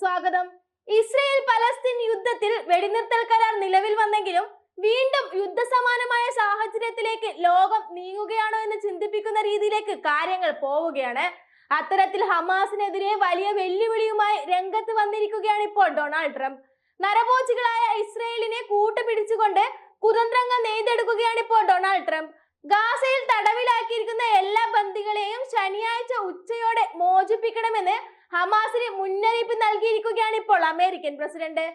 സ്വാഗതം. Israel Palestine യുദ്ധത്തിൽ വെടിനിർത്തൽ കരാർ നിലവിൽ വന്നെങ്കിലും വീണ്ടും യുദ്ധസമാനമായ സാഹചര്യത്തിലേക്ക് ലോകം നീങ്ങുകയാണോ എന്ന് ചിന്തിപ്പിക്കുന്ന രീതിയിലേക്ക് കാര്യങ്ങൾ പോവുകയാണ്. അത്തരത്തിൽ ഹമാസിനെതിരെ വലിയ വെല്ലുവിളിയുമായി രംഗത്ത് വന്നിരിക്കുകയാണ് ഇപ്പോൾ ഡൊണാൾഡ് ട്രംപ്. നരഭോജികളായ ഇസ്രയേലിനെ കൂട്ടുപിടിച്ചുകൊണ്ട് കുതന്ത്രങ്ങൾ നെയ്തെടുക്കുകയാണ് ഇപ്പോൾ ഡൊണാൾഡ് ട്രംപ്. ഗാസയിൽ തടവിലാക്കിയിരിക്കുന്ന എല്ലാ ബന്ദികളെയും ശനിയാഴ്ച ഉച്ചയോടെ മോചിപ്പിക്കണമെന്ന് ഹമാസിന് മുന്നറിയിപ്പ് നൽകിയിരിക്കുകയാണ് ഇപ്പോൾ അമേരിക്കൻ പ്രസിഡന്റ്.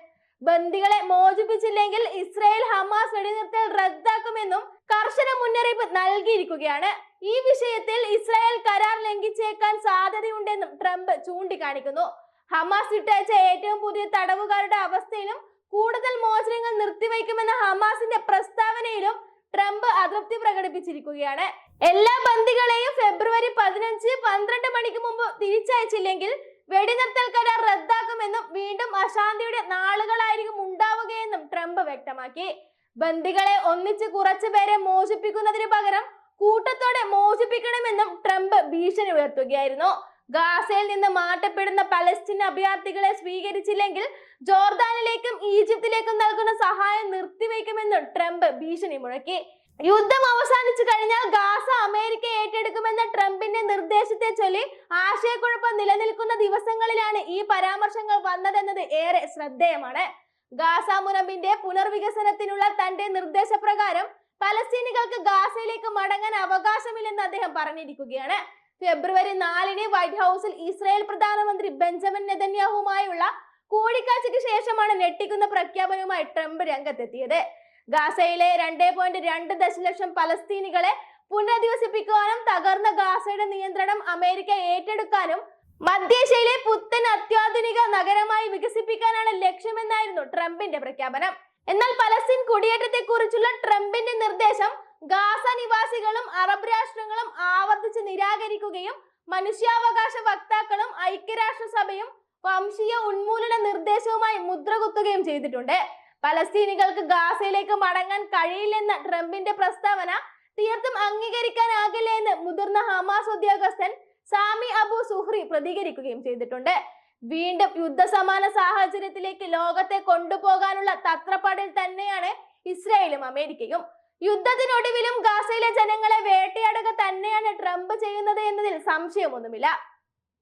ബന്ദികളെ മോചിപ്പിച്ചില്ലെങ്കിൽ ഇസ്രായേൽ ഹമാസ് വെടിനിർത്തൽ റദ്ദാക്കുമെന്നും കർശന മുന്നറിയിപ്പ് നൽകിയിരിക്കുകയാണ്. ഈ വിഷയത്തിൽ ഇസ്രായേൽ കരാർ ലംഘിച്ചേക്കാൻ സാധ്യതയുണ്ടെന്നും ട്രംപ് ചൂണ്ടിക്കാണിക്കുന്നു. ഹമാസ് വിട്ടയച്ച ഏറ്റവും പുതിയ തടവുകാരുടെ അവസ്ഥയിലും കൂടുതൽ മോചനങ്ങൾ നിർത്തിവെക്കുമെന്ന ഹമാസിന്റെ പ്രസ്താവനയിലും ട്രംപ് അതൃപ്തി പ്രകടിപ്പിച്ചിരിക്കുകയാണ്. എല്ലാ ബന്ദികളെയും ഫെബ്രുവരി പതിനഞ്ച് പന്ത്രണ്ട് മണിക്ക് മുമ്പ് തിരിച്ചയച്ചില്ലെങ്കിൽ വെടിനിർത്തൽ കരാർ റദ്ദാക്കുമെന്നും വീണ്ടും അശാന്തിയുടെ നാളുകളായിരിക്കും ഉണ്ടാവുകയെന്നും ട്രംപ് വ്യക്തമാക്കി. ബന്ദികളെ ഒന്നിച്ച് കുറച്ചു പേരെ മോചിപ്പിക്കുന്നതിന് പകരം കൂട്ടത്തോടെ മോചിപ്പിക്കണമെന്നും ട്രംപ് ഭീഷണി ഉയർത്തുകയായിരുന്നു. ഗാസയിൽ നിന്ന് മാറ്റപ്പെടുന്ന പലസ്തീൻ അഭയാർത്ഥികളെ സ്വീകരിച്ചില്ലെങ്കിൽ ജോർദാനിലേക്കും ഈജിപ്തിലേക്കും നൽകുന്ന സഹായം നിർത്തിവെക്കുമെന്നും ട്രംപ് ഭീഷണി മുഴക്കി. യുദ്ധം അവസാനിച്ചു കഴിഞ്ഞാൽ ഗാസ അമേരിക്ക ഏറ്റെടുക്കുമെന്ന ട്രംപിന്റെ നിർദ്ദേശത്തെ ചൊല്ലി ആശയക്കുഴപ്പം നിലനിൽക്കുന്ന ദിവസങ്ങളിലാണ് ഈ പരാമർശങ്ങൾ വന്നതെന്നത് ഏറെ ശ്രദ്ധേയമാണ്. ഗാസ മുനമ്പിന്റെ പുനർവികസനത്തിനുള്ള തന്റെ നിർദ്ദേശപ്രകാരം പലസ്തീനികൾക്ക് ഗാസയിലേക്ക് മടങ്ങാൻ അവകാശമില്ലെന്ന് അദ്ദേഹം പറഞ്ഞിരിക്കുകയാണ്. ഫെബ്രുവരി നാലിന് വൈറ്റ് ഹൗസിൽ ഇസ്രായേൽ പ്രധാനമന്ത്രി ബെഞ്ചമിൻ നെതന്യാഹുമായുള്ള കൂടിക്കാഴ്ചയ്ക്ക് ശേഷമാണ് ഞെട്ടിക്കുന്ന പ്രഖ്യാപനവുമായി ട്രംപ് രംഗത്തെത്തിയത്. ഗാസയിലെ രണ്ടേ പോയിന്റ് രണ്ട് ദശലക്ഷം പലസ്തീനികളെ പുനരധിവസിപ്പിക്കുവാനും തകർന്ന ഗാസയുടെ നിയന്ത്രണം അമേരിക്ക ഏറ്റെടുക്കാനും മധ്യേഷ്യയിലെ പുത്തൻ അത്യാധുനിക നഗരമായി വികസിപ്പിക്കാനാണ് ലക്ഷ്യമെന്നായിരുന്നു ട്രംപിന്റെ പ്രഖ്യാപനം. എന്നാൽ പലസ്തീൻ കുടിയേറ്റത്തെ കുറിച്ചുള്ള ട്രംപിന്റെ നിർദ്ദേശം ഗാസ നിവാസികളും അറബ് രാഷ്ട്രങ്ങളും ആവർത്തിച്ച് നിരാകരിക്കുകയും മനുഷ്യാവകാശ വക്താക്കളും ഐക്യരാഷ്ട്രസഭയും വംശീയ ഉന്മൂലന നിർദ്ദേശവുമായി മുദ്രകുത്തുകയും ചെയ്തിട്ടുണ്ട്. പലസ്തീനികൾക്ക് ഗാസയിലേക്ക് മടങ്ങാൻ കഴിയില്ലെന്ന ട്രംപിന്റെ പ്രസ്താവന തീർത്തും അംഗീകരിക്കാനാകില്ല എന്ന് മുതിർന്ന ഹമാസ് ഉദ്യോഗസ്ഥൻ സാമി അബു സുഹ്രി പ്രതികരിക്കുകയും ചെയ്തിട്ടുണ്ട്. വീണ്ടും യുദ്ധസമാന സാഹചര്യത്തിലേക്ക് ലോകത്തെ കൊണ്ടുപോകാനുള്ള തത്രപ്പാടിൽ തന്നെയാണ് ഇസ്രായേലും അമേരിക്കയും. യുദ്ധത്തിനൊടുവിലും ഗാസയിലെ ജനങ്ങളെ വേട്ടയാടുക തന്നെയാണ് ട്രംപ് ചെയ്യുന്നത് എന്നതിൽ സംശയമൊന്നുമില്ല.